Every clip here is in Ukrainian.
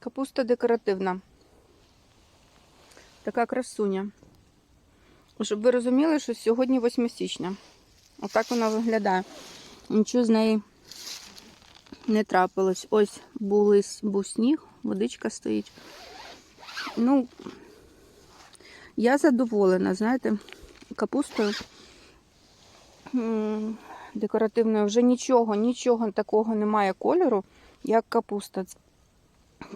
Капуста декоративна. Така красуня. Щоб ви розуміли, що сьогодні 8 січня. Отак вона виглядає. Нічого з неї не трапилось. Ось були, був сніг, водичка стоїть. Ну, я задоволена, знаєте, капустою декоративною. Вже нічого, нічого такого немає кольору, як капуста.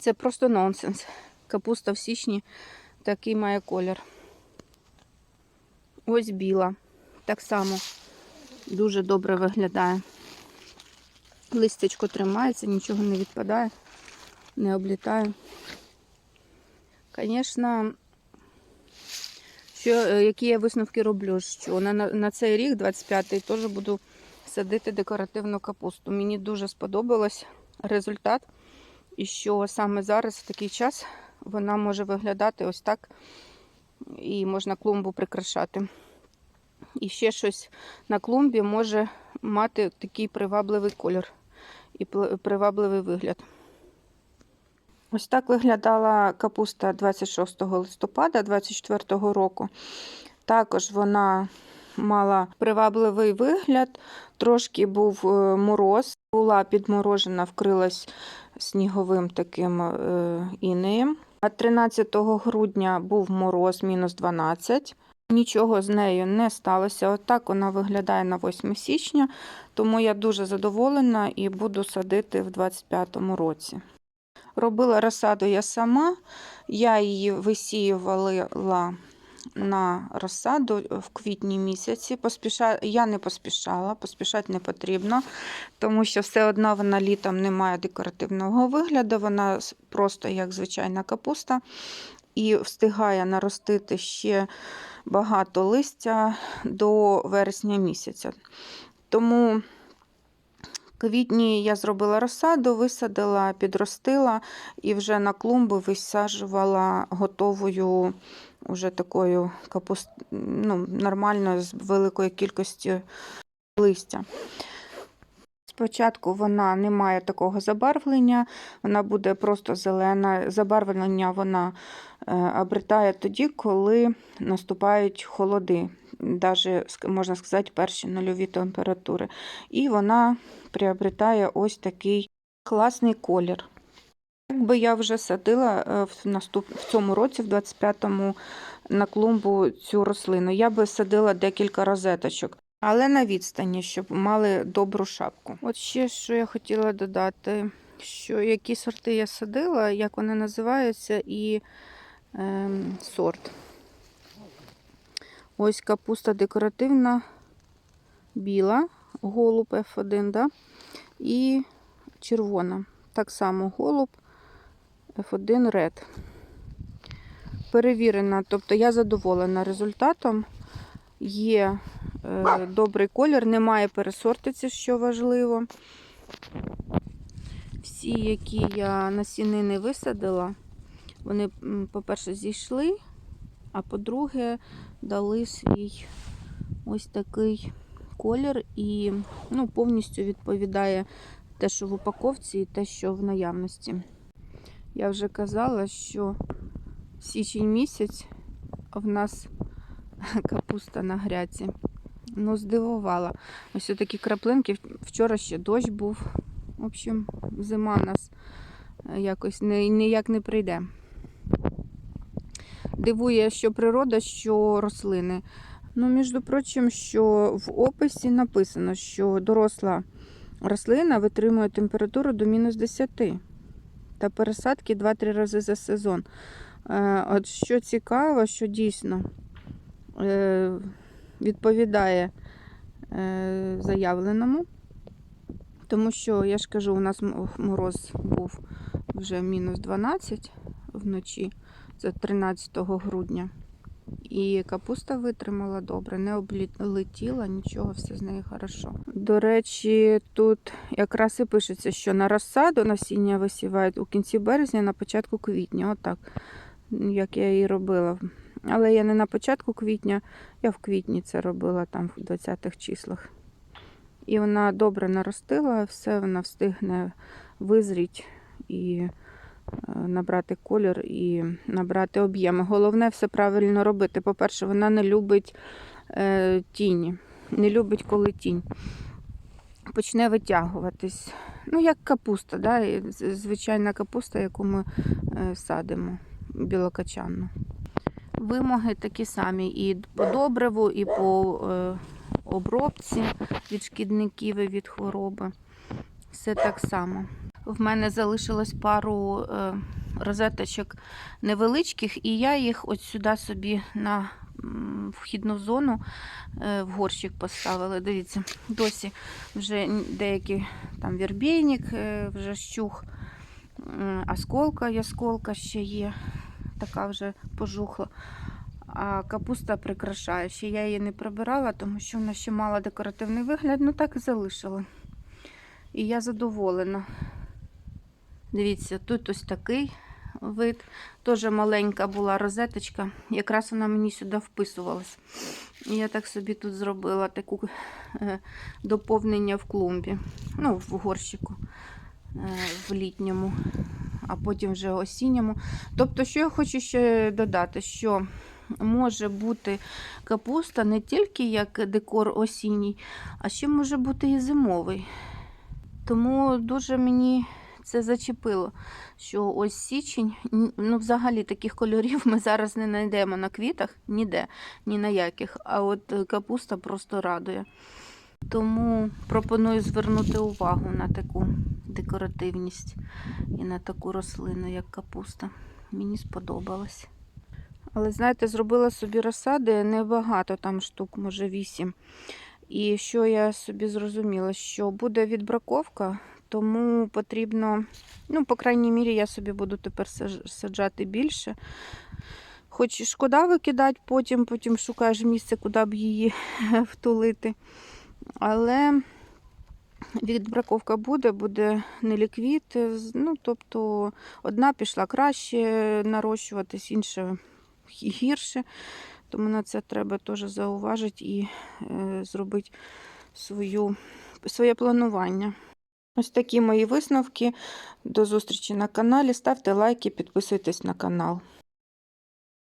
Це просто нонсенс. Капуста в січні такий має колір. Ось біла. Так само дуже добре виглядає. Листячко тримається, нічого не відпадає, не облітає. Звісно, що, е, які я висновки роблю, що на, на цей рік, 25-й, теж буду садити декоративну капусту. Мені дуже сподобалось результат, і що саме зараз, в такий час, вона може виглядати ось так, і можна клумбу прикрашати. І ще щось на клумбі може мати такий привабливий колір і привабливий вигляд. Ось так виглядала капуста 26 листопада 2024 року. Також вона мала привабливий вигляд, трошки був е, мороз, була підморожена, вкрилась сніговим таким е, інеєм. А 13 грудня був мороз мінус 12. Нічого з нею не сталося. Отак вона виглядає на 8 січня, тому я дуже задоволена і буду садити в 25-му році. Робила розсаду я сама, я її висіювала на розсаду в квітні місяці. Поспіша... Я не поспішала, поспішати не потрібно, тому що все одно вона літом не має декоративного вигляду, вона просто як звичайна капуста і встигає наростити ще багато листя до вересня місяця. Тому квітні я зробила розсаду, висадила, підростила і вже на клумби висаджувала готовою уже такою капуст... ну, нормальною з великою кількістю листя. Спочатку вона не має такого забарвлення, вона буде просто зелена. Забарвлення вона е, обретає тоді, коли наступають холоди, навіть, можна сказати, перші нульові температури. І вона приобретає ось такий класний колір. Якби я вже садила е, в, наступ... в цьому році, в 25-му, на клумбу цю рослину, я би садила декілька розеточок, але на відстані, щоб мали добру шапку. От ще що я хотіла додати, що які сорти я садила, як вони називаються, і ем, сорт. Ось капуста декоративна, біла, голуб F1, да? і червона. Так само голуб F1 Red. Перевірена, тобто я задоволена результатом. Є е, добрий колір, немає пересортиці, що важливо. Всі, які я насінини висадила, вони, по-перше, зійшли, а по-друге, дали свій ось такий колір і ну, повністю відповідає те, що в упаковці, і те, що в наявності. Я вже казала, що січень місяць в нас капуста на гряці. Ну, здивувала. Ось такі краплинки. Вчора ще дощ був. В общем, зима нас е, якось ніяк не прийде. Дивує, що природа, що рослини. Ну, між прочим, що в описі написано, що доросла рослина витримує температуру до мінус 10 та пересадки 2-3 рази за сезон. Е, От що цікаво, що дійсно е, відповідає е, заявленому, тому що, я ж кажу, у нас мороз був вже мінус 12 вночі, це 13 грудня. І капуста витримала добре, не облетіла, нічого, все з нею хорошо. До речі, тут якраз і пишеться, що на розсаду насіння висівають у кінці березня, на початку квітня. Отак, як я і робила. Але я не на початку квітня, я в квітні це робила там в 20-х числах. І вона добре наростила, все вона встигне визріть і набрати колір і набрати об'єми. Головне все правильно робити. По-перше, вона не любить е, тіні, не любить, коли тінь почне витягуватись. Ну, як капуста, да? звичайна капуста, яку ми е, садимо, білокачанну. Вимоги такі самі і по добриву, і по е, обробці від шкідників і від хвороби. Все так само. В мене залишилось пару е, розеточок невеличких, і я їх от сюди собі на вхідну зону е, в горщик поставила. Дивіться, досі вже деякі там вірбійник е, вже щух, осколка, ясколка ще є, така вже пожухла. А капуста прикрашає. Ще я її не прибирала, тому що вона ще мала декоративний вигляд, ну так і залишила. І я задоволена. Дивіться, тут ось такий вид. Теж маленька була розеточка. Якраз вона мені сюди вписувалась. Я так собі тут зробила таку е, доповнення в клумбі. Ну, в горщику е, в літньому, а потім вже осінньому. Тобто, що я хочу ще додати, що може бути капуста не тільки як декор осінній, а ще може бути і зимовий. Тому дуже мені це зачепило, що ось січень, ну взагалі таких кольорів ми зараз не знайдемо на квітах ніде, ні на яких. А от е, капуста просто радує. Тому пропоную звернути увагу на таку декоративність і на таку рослину, як капуста. Мені сподобалось. Але знаєте, зробила собі розсади небагато, там штук, може вісім. І що я собі зрозуміла, що буде відбраковка, тому потрібно, ну, по крайній мірі, я собі буду тепер саджати більше. Хоч і шкода викидати потім, потім шукаєш місце, куди б її втулити. Але відбраковка буде, буде не ліквід. Ну, тобто одна пішла краще нарощуватись, інша гірше. Тому на це треба теж зауважити і е, зробити свою, своє планування. Ось такі мої висновки. До зустрічі на каналі. Ставте лайки, підписуйтесь на канал.